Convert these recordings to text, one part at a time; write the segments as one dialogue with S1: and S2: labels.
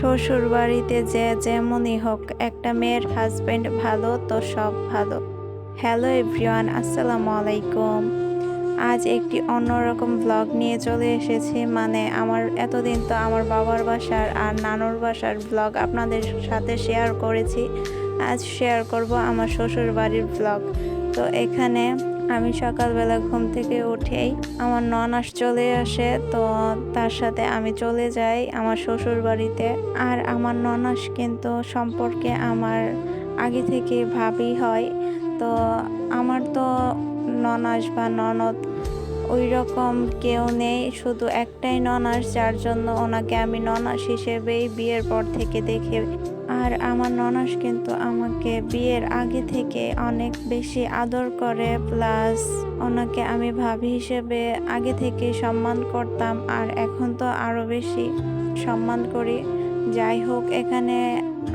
S1: শ্বশুর বাড়িতে যে যেমনই হোক, একটা মেয়ের হাজবেন্ড ভালো, তো সব ভালো। হ্যালো এভরিওয়ান আসসালামু আলাইকুম। আজ একটি অন্যরকম ব্লগ নিয়ে চলে এসেছি। মানে আমার, এতদিন তো আমার বাবার বাসার আর নানুর বাসার ব্লগ আপনাদের সাথে শেয়ার করেছি। আজ শেয়ার করব আমার শ্বশুর বাড়ির ব্লগ তো এখানে আমি সকালবেলা ঘুম থেকে উঠেই আমার ননাস চলে আসে, তো তার সাথে আমি চলে যাই আমার শ্বশুর বাড়িতে আর আমার ননাস কিন্তু সম্পর্কে আমার আগে থেকে ভাবি হয়, তো আমার তো ননাস বা ননদ ওই রকম কেউ নেই, শুধু একটাই ননাস, যার জন্য ওনাকে আমি ননাস হিসেবেই বিয়ের পর থেকে দেখে আর আমার ননাস কিন্তু আমাকে বিয়ের আগে থেকে অনেক বেশি আদর করে, প্লাস ওনাকে আমি ভাবি হিসেবে আগে থেকে সম্মান করতাম আর এখন তো আরও বেশি সম্মান করি। যাই হোক, এখানে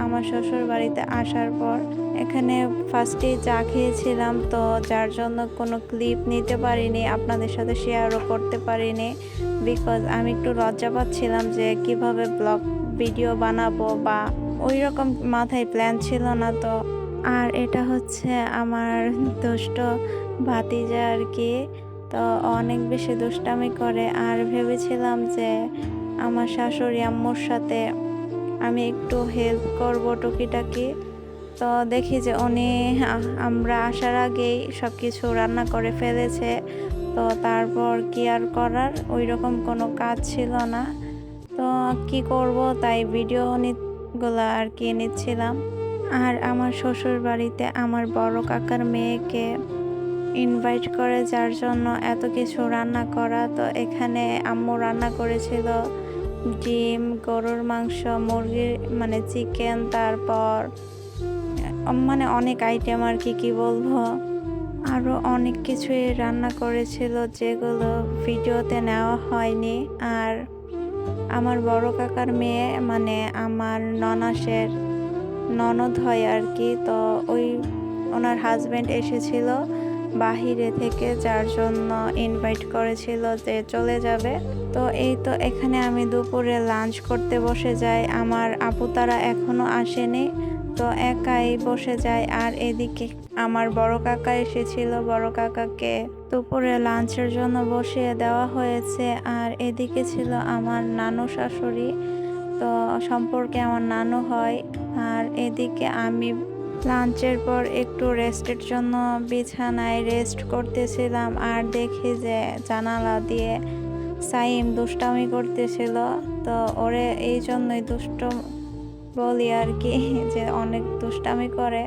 S1: আমার শ্বশুর বাড়িতে আসার পর এখানে ফার্স্টে চা খেয়েছিলাম, তো যার জন্য কোনো ক্লিপ নিতে পারিনি, আপনাদের সাথে শেয়ারও করতে পারিনি বিকজ আমি একটু লজ্জা পাচ্ছিলাম যে কীভাবে ব্লগ ভিডিও বানাবো বা ওই রকম মাথায় প্ল্যান ছিল না তো। আর এটা হচ্ছে আমার দুষ্ট ভাতিজা আর কি। তো অনেক বেশি দুষ্টামি করে। আর ভেবেছিলাম যে আমার শাশুড়ি আম্মুর সাথে আমি একটু হেল্প করব টুকিটাকি। তো দেখি যে উনি আমরা আসার আগেই সব কিছু রান্না করে ফেলেছে। তো তারপর কি আর করার? ওই রকম কোনো কাজ ছিল না। তো কি করব তাই ভিডিও গুলো আর কি নিচ্ছিলাম আর আমার শ্বশুর বাড়িতে আমার বড় কাকার মেয়েকে ইনভাইট করে, যার জন্য এত কিছু রান্না করা। তো এখানে আম্মু রান্না করেছিল ডিম, গরুর মাংস, মুরগির মানে চিকেন তারপর মানে অনেক আইটেম আর কি কি বলব? আরও অনেক কিছুই রান্না করেছিল যেগুলো ভিডিওতে নেওয়া হয়নি। আর আমার বড় কাকার মেয়ে মানে আমার ননাসের ননদ হয় আর কি তো ওই ওনার হাজব্যান্ড এসেছিল বাহিরে থেকে, যার জন্য ইনভাইট করেছিল যে চলে যাবে। তো এই তো এখানে আমি দুপুরে লাঞ্চ করতে বসে যাই। আমার আপু তারা এখনও আসেনি। তো একাই বসে যায় আর এদিকে আমার বড় কাকা এসেছিল। বড় কাকাকে দুপুরে লাঞ্চের জন্য বসিয়ে দেওয়া হয়েছে আর এদিকে ছিল আমার নানু শাশুড়ি। তো সম্পর্কে আমার নানু হয় আর এদিকে আমি লাঞ্চের পর একটু রেস্টের জন্য বিছানায় রেস্ট করতেছিলাম আর দেখি যে জানালা দিয়ে সাইম দুষ্টামি করতেছিল। তো ওরে এই জন্যই দুষ্ট বলি আর কি, যে অনেক দুষ্টামি করে।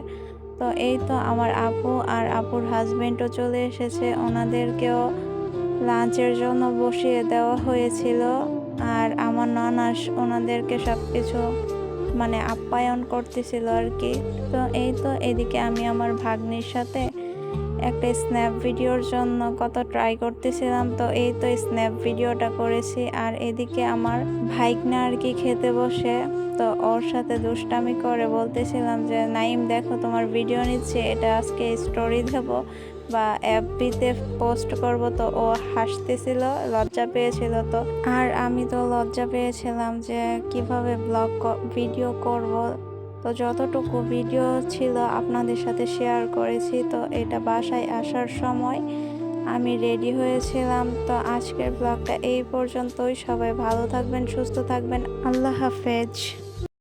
S1: তো এই তো আমার আপু আর আপুর হাজবেন্ডও চলে এসেছে। ওনাদেরকেও লাঞ্চের জন্য বসিয়ে দেওয়া হয়েছিল। আর আমার ননাস ওনাদেরকে সব কিছু মানে আপ্যায়ন করতেছিল আর কি। তো এই তো এদিকে আমি আমার ভাগ্নির সাথে একটা স্ন্যাপ ভিডিওর জন্য কত ট্রাই করতেছিলাম, তো এই তো স্ন্যাপ ভিডিওটা করেছি। আর এদিকে আমার ভাইকনা আর কি খেতে বসে, তো ওর সাথে দুষ্টামি করে বলতেছিলাম যে, নাইম, দেখো তোমার ভিডিও নিচ্ছে, এটা আজকে স্টোরি দেবো বা অ্যাপবিতে পোস্ট করব। তো ও হাসতেছিল, লজ্জা পেয়েছিল তো। আর আমি তো লজ্জা পেয়েছিলাম যে, কীভাবে ব্লগ ভিডিও করব। তো যতটুকু ভিডিও ছিল আপনাদের সাথে শেয়ার করেছি, তো এটা বাসায় আসার সময় আমি রেডি হয়েছিলাম। তো আজকের ব্লগটা এই পর্যন্তই। সবাই ভালো থাকবেন, সুস্থ থাকবেন। আল্লাহ হাফেজ।